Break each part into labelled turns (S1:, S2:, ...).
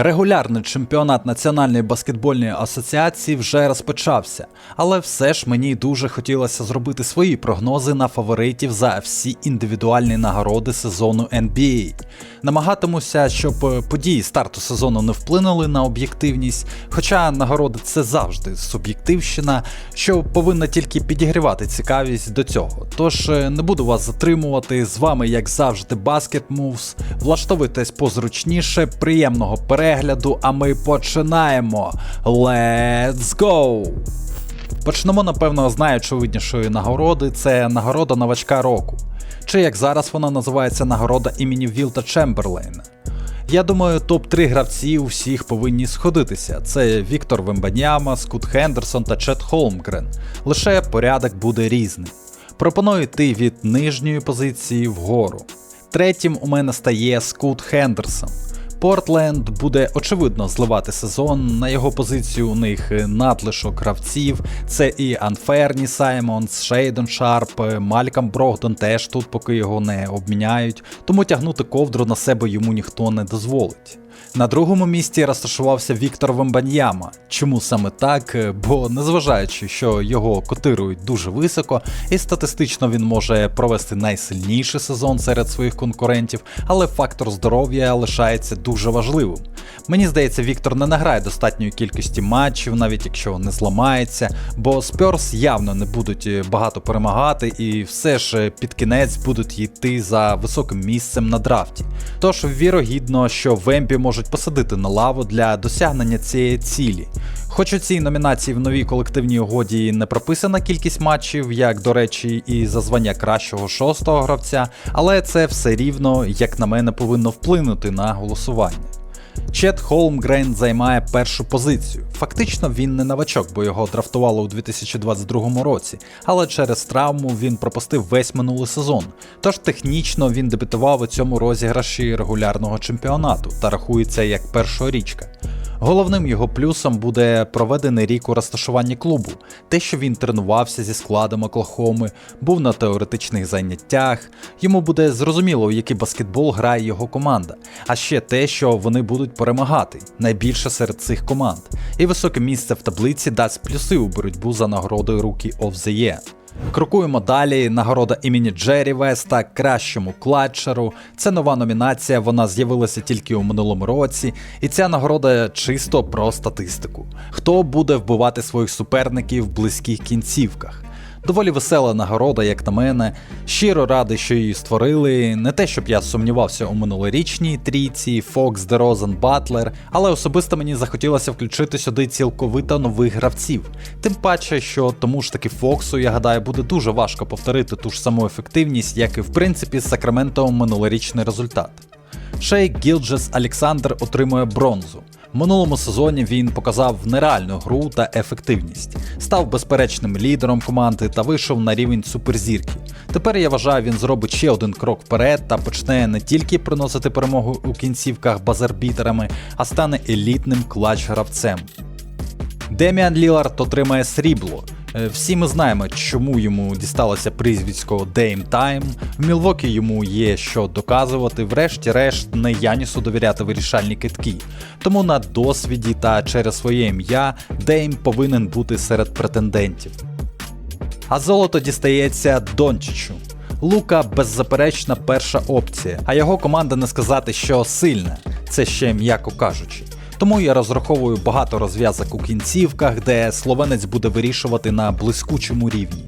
S1: Регулярний чемпіонат Національної баскетбольної асоціації вже розпочався, але все ж мені дуже хотілося зробити свої прогнози на фаворитів за всі індивідуальні нагороди сезону NBA. Намагатимуся, щоб е, події старту сезону не вплинули на об'єктивність, хоча нагороди це завжди суб'єктивщина, що повинна тільки підігрівати цікавість до цього. Тож е, не буду вас затримувати. З вами, як завжди, Basket Moves. Влаштовуйтесь позручніше, приємного перегляду, а ми починаємо. Let's go! Почнемо, напевно, з найочевиднішої нагороди це нагорода новачка року. Чи як зараз вона називається нагорода імені Вілта Чемберлейна. Я думаю, топ-3 гравці у всіх повинні сходитися. Це Віктор Вембаньяма, Скут Хендерсон та Чет Холмгрен. Лише порядок буде різний. Пропоную йти від нижньої позиції вгору. Третім у мене стає Скут Хендерсон. Портленд буде очевидно зливати сезон. На його позицію у них надлишок гравців. Це і Анферні Саймонс, Шейдон Шарп, Малькам Брогдон теж тут, поки його не обміняють. Тому тягнути ковдру на себе йому ніхто не дозволить. На другому місці розташувався Віктор Вембаньяма. Чому саме так? Бо незважаючи, що його котирують дуже високо, і статистично він може провести найсильніший сезон серед своїх конкурентів, але фактор здоров'я лишається дуже важливим. Мені здається, Віктор не награє достатньої кількості матчів, навіть якщо не зламається, бо Спьорс явно не будуть багато перемагати і все ж під кінець будуть йти за високим місцем на драфті. Тож вірогідно, що Вемпі можуть посадити на лаву для досягнення цієї цілі. Хоч у цій номінації в новій колективній угоді не прописана кількість матчів, як до речі, і за звання кращого шостого гравця, але це все рівно, як на мене, повинно вплинути на голосування. Чет Холмгрен займає першу позицію. Фактично він не новачок, бо його драфтували у 2022 році, але через травму він пропустив весь минулий сезон. Тож технічно він дебютував у цьому розіграші регулярного чемпіонату та рахується як першорічка. Головним його плюсом буде проведений рік у розташуванні клубу, те, що він тренувався зі складом Оклахоми, був на теоретичних заняттях, йому буде зрозуміло, у який баскетбол грає його команда, а ще те, що вони будуть перемагати найбільше серед цих команд, і високе місце в таблиці дасть плюси у боротьбу за нагородою Rookie of the Year. Крокуємо далі. Нагорода імені Джері Веста кращому Клатчеру. Це нова номінація, вона з'явилася тільки у минулому році, і ця нагорода чисто про статистику. Хто буде вбивати своїх суперників в близьких кінцівках? Доволі весела нагорода, як на мене. Щиро радий, що її створили. Не те, щоб я сумнівався у минулорічній трійці, Фокс, Дерозен, Батлер, але особисто мені захотілося включити сюди цілковито нових гравців. Тим паче, що тому ж таки Фоксу, я гадаю, буде дуже важко повторити ту ж саму ефективність, як і в принципі з Сакраменто минулорічний результат. Шейк Гілджес Олександр отримує бронзу. Минулому сезоні він показав нереальну гру та ефективність, став безперечним лідером команди та вийшов на рівень суперзірки. Тепер я вважаю, він зробить ще один крок вперед та почне не тільки приносити перемогу у кінцівках базарбітерами, а стане елітним клач-гравцем. Деміан Лілард отримає срібло. Е, Всі ми знаємо, чому йому дісталося прізвисько Time. В Мілвокі йому є що доказувати, врешті-решт не Янісу довіряти вирішальні китки. Тому на досвіді та через своє ім'я Дейм повинен бути серед претендентів. А золото дістається Дончичу. Лука беззаперечна перша опція, а його команда не сказати, що сильна, це ще м'яко кажучи. Тому я розраховую багато розв'язок у кінцівках, де словенець буде вирішувати на блискучому рівні.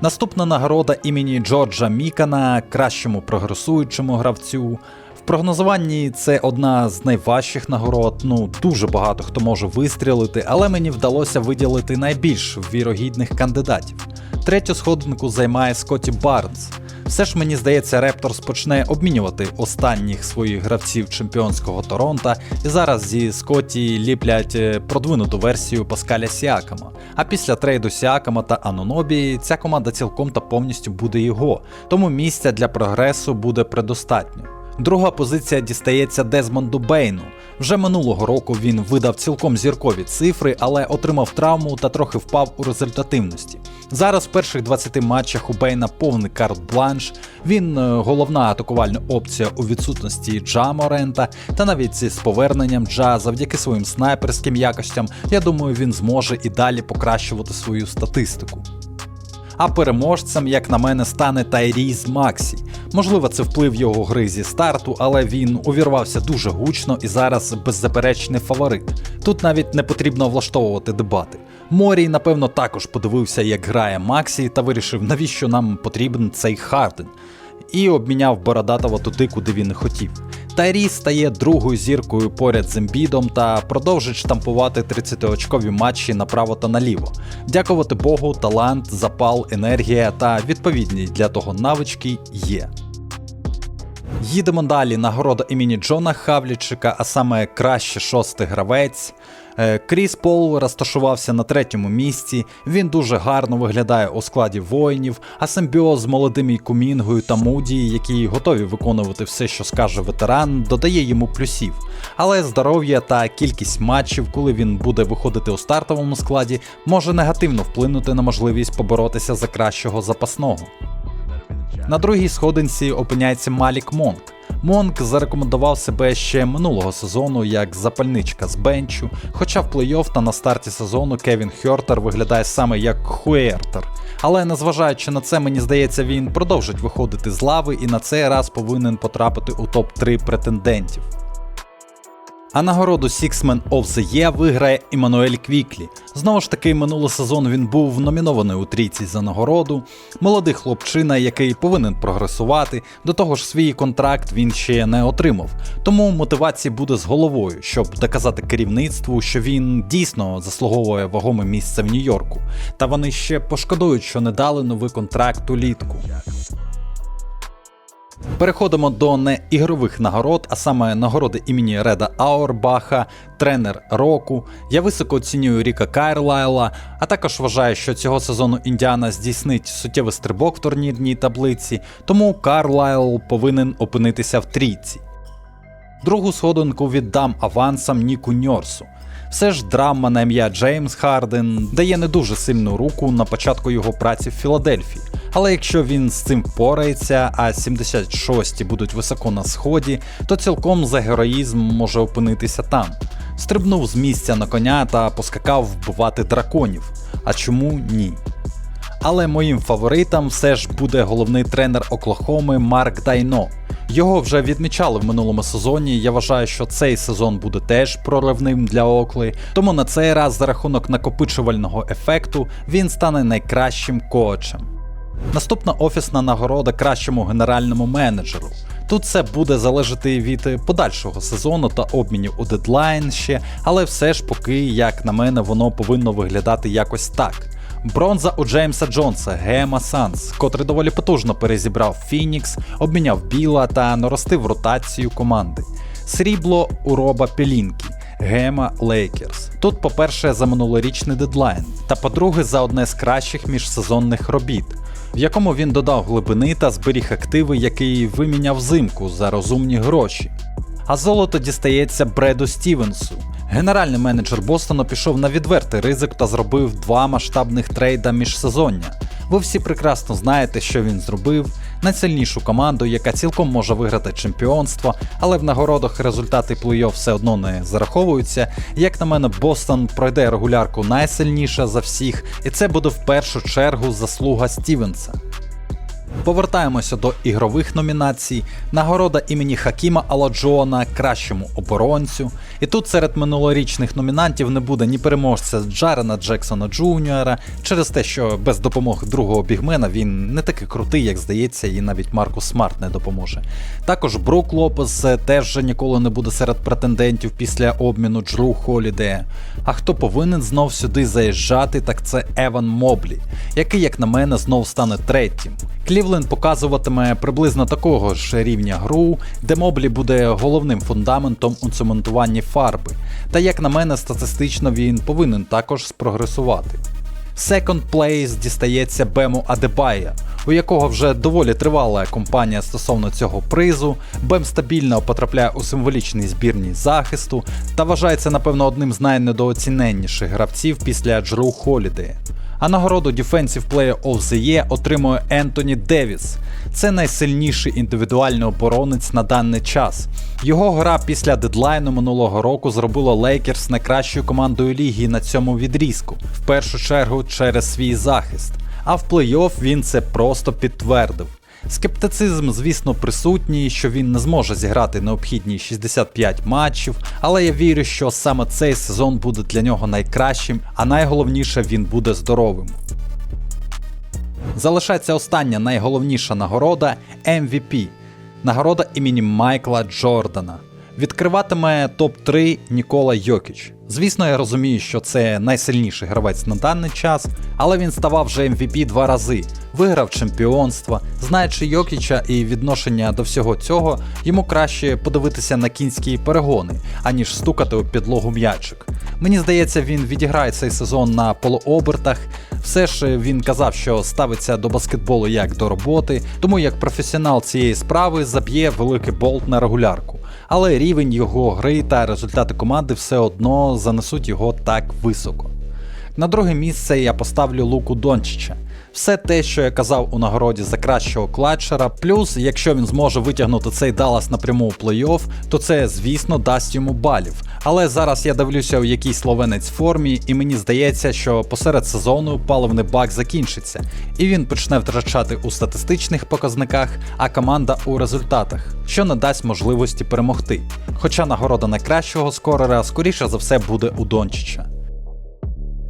S1: Наступна нагорода імені Джорджа Мікана, кращому прогресуючому гравцю. В прогнозуванні це одна з найважчих нагород. Ну дуже багато хто може вистрілити, але мені вдалося виділити найбільш вірогідних кандидатів. Третю сходинку займає Скотті Барнс. Все ж мені здається, Репторс почне обмінювати останніх своїх гравців чемпіонського Торонта, і зараз зі Скотті ліплять е, продвинуту версію Паскаля Сіакама. А після трейду Сіакама та Анонобі ця команда цілком та повністю буде його, тому місця для прогресу буде предостатньо. Друга позиція дістається Дезмонду Бейну. Вже минулого року він видав цілком зіркові цифри, але отримав травму та трохи впав у результативності. Зараз в перших 20 матчах у Бейна повний карт-бланш. Він е, головна атакувальна опція у відсутності Джа Морента, та навіть з поверненням Джа завдяки своїм снайперським якостям, я думаю, він зможе і далі покращувати свою статистику. А переможцем, як на мене, стане Тайріз Максі. Можливо, це вплив його гри зі старту, але він увірвався дуже гучно і зараз беззаперечний фаворит. Тут навіть не потрібно влаштовувати дебати. Морій, напевно, також подивився, як грає Максі, та вирішив, навіщо нам потрібен цей Харден. І обміняв Бородатого туди, куди він хотів. Тайрі стає другою зіркою поряд з Ембідом та продовжить штампувати 30-очкові матчі направо та наліво. Дякувати Богу, талант, запал, енергія та відповідні для того навички є. Їдемо далі. Нагорода імені Джона Хавлічика, а саме краще шостий гравець. Е, Кріс Пол розташувався на третьому місці. Він дуже гарно виглядає у складі воїнів, а симбіоз з молодими Кумінгою та Муді, які готові виконувати все, що скаже ветеран, додає йому плюсів. Але здоров'я та кількість матчів, коли він буде виходити у стартовому складі, може негативно вплинути на можливість поборотися за кращого запасного. На другій сходинці опиняється Малік Монк. Монк зарекомендував себе ще минулого сезону як запальничка з бенчу, хоча в плей-офф та на старті сезону Кевін Хьортер виглядає саме як Хуертер. Але незважаючи на це, мені здається, він продовжить виходити з лави і на цей раз повинен потрапити у топ-3 претендентів. А нагороду Sixman of the Year виграє Іммануель Квіклі. Знову ж таки, минулий сезон він був номінований у трійці за нагороду. Молодий хлопчина, який повинен прогресувати, до того ж свій контракт він ще не отримав. Тому мотивація буде з головою, щоб доказати керівництву, що він дійсно заслуговує вагоме місце в Нью-Йорку. Та вони ще пошкодують, що не дали новий контракт улітку. Переходимо до неігрових нагород, а саме нагороди імені Реда Аурбаха, тренер року. Я високо оцінюю Ріка Кайрлайла, а також вважаю, що цього сезону Індіана здійснить суттєвий стрибок в турнірній таблиці, тому Карлайл повинен опинитися в трійці. Другу сходинку віддам авансам Ніку Ньорсу. Все ж драма на ім'я Джеймс Харден дає не дуже сильну руку на початку його праці в Філадельфії. Але якщо він з цим впорається, а 76 будуть високо на сході, то цілком за героїзм може опинитися там. Стрибнув з місця на коня та поскакав вбивати драконів. А чому ні? Але моїм фаворитом все ж буде головний тренер Оклахоми Марк Дайно. Його вже відмічали в минулому сезоні. Я вважаю, що цей сезон буде теж проривним для Окли, тому на цей раз за рахунок накопичувального ефекту він стане найкращим коучем. Наступна офісна нагорода кращому генеральному менеджеру. Тут це буде залежати від подальшого сезону та обмінів у дедлайн ще, але все ж поки, як на мене, воно повинно виглядати якось так. Бронза у Джеймса Джонса, Гема Санс, котрий доволі потужно перезібрав Фінікс, обміняв Біла та наростив ротацію команди. Срібло у Роба Пелінкі. Гема Лейкерс. Тут, по-перше, за минулорічний дедлайн, та по-друге, за одне з кращих міжсезонних робіт, в якому він додав глибини та зберіг активи, який виміняв взимку за розумні гроші. А золото дістається Бреду Стівенсу. Генеральний менеджер Бостону пішов на відвертий ризик та зробив два масштабних трейда міжсезоння. Ви всі прекрасно знаєте, що він зробив. Найсильнішу команду, яка цілком може виграти чемпіонство, але в нагородах результати плей-офф все одно не зараховуються. Як на мене, Бостон пройде регулярку найсильніше за всіх, і це буде в першу чергу заслуга Стівенса. Повертаємося до ігрових номінацій. Нагорода імені Хакіма Аладжоана кращому оборонцю. І тут серед минулорічних номінантів не буде ні переможця Джарена Джексона Джуніора через те, що без допомоги другого бігмена він не такий крутий, як здається, і навіть Маркус Смарт не допоможе. Також Брук Лопес теж ніколи не буде серед претендентів після обміну Джру Холідея. А хто повинен знов сюди заїжджати, так це Еван Моблі, який, як на мене, знов стане третім. Клівленд показуватиме приблизно такого ж рівня гру, де Моблі буде головним фундаментом у цементуванні фарби. Та як на мене, статистично він повинен також спрогресувати. Second place дістається Бему Адебая, у якого вже доволі тривала кампанія стосовно цього призу. Бем стабільно потрапляє у символічний збірній захисту та вважається, напевно, одним з найнедооціненніших гравців після Джру Холідея. А нагороду Defensive Player of the Year отримує Ентоні Девіс. Це найсильніший індивідуальний оборонець на даний час. Його гра після дедлайну минулого року зробила Лейкерс найкращою командою ліги на цьому відрізку, в першу чергу через свій захист. А в плей-офф він це просто підтвердив. Скептицизм, звісно, присутній, що він не зможе зіграти необхідні 65 матчів, але я вірю, що саме цей сезон буде для нього найкращим, а найголовніше він буде здоровим. Залишається остання найголовніша нагорода MVP. Нагорода імені Майкла Джордана. Відкриватиме топ-3 Нікола Йокіч. Звісно, я розумію, що це найсильніший гравець на даний час, але він ставав вже MVP два рази, виграв чемпіонство. Знаючи Йокіча і відношення до всього цього, йому краще подивитися на кінські перегони, аніж стукати у підлогу м'ячик. Мені здається, він відіграє цей сезон на полуобертах. Все ж він казав, що ставиться до баскетболу як до роботи, тому як професіонал цієї справи заб'є великий болт на регулярку. Але рівень його гри та результати команди все одно занесуть його так високо. На друге місце я поставлю Луку Дончича. Все те, що я казав у нагороді за кращого кладчера, плюс, якщо він зможе витягнути цей Даллас напряму у плей-офф, то це, звісно, дасть йому балів. Але зараз я дивлюся, у якій словенець формі, і мені здається, що посеред сезону паливний бак закінчиться, і він почне втрачати у статистичних показниках, а команда у результатах, що не дасть можливості перемогти. Хоча нагорода найкращого скорера, скоріше за все, буде у Дончича.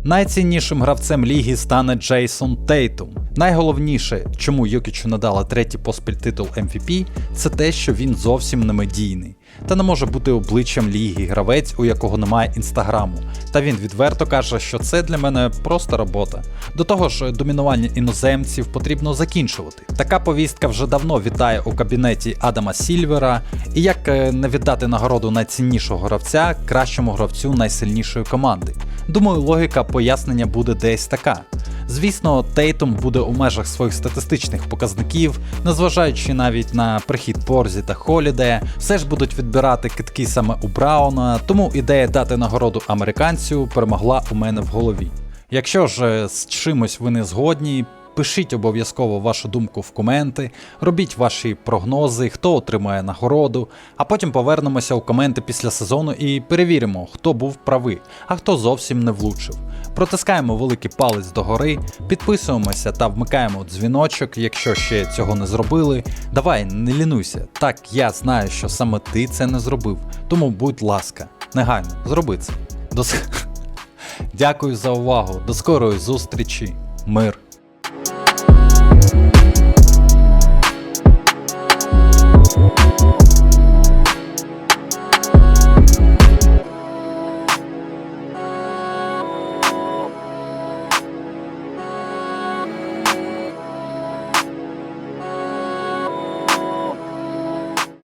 S1: Найціннішим гравцем ліги стане Джейсон Тейтум. Найголовніше, чому Йокічу надала третій поспіль титул MVP, це те, що він зовсім не медійний, та не може бути обличчям ліги гравець, у якого немає інстаграму. Та він відверто каже, що це для мене просто робота. До того ж, домінування іноземців потрібно закінчувати. Така повістка вже давно вітає у кабінеті Адама Сільвера, і як е, не віддати нагороду найціннішого гравця кращому гравцю найсильнішої команди. Думаю, логіка пояснення буде десь така. Звісно, Тейтум буде у межах своїх статистичних показників, незважаючи навіть на прихід Порзі та Холіде, все ж будуть відбирати китки саме у Брауна, тому ідея дати нагороду американцю перемогла у мене в голові. Якщо ж з чимось ви не згодні, пишіть обов'язково вашу думку в коменти, робіть ваші прогнози, хто отримає нагороду, а потім повернемося у коменти після сезону і перевіримо, хто був правий, а хто зовсім не влучив. Протискаємо великий палець догори, підписуємося та вмикаємо дзвіночок, якщо ще цього не зробили. Давай, не лінуйся. Так, я знаю, що саме ти це не зробив. Тому будь ласка, негайно, зроби це. До... Дякую за увагу. До скорої зустрічі. Мир.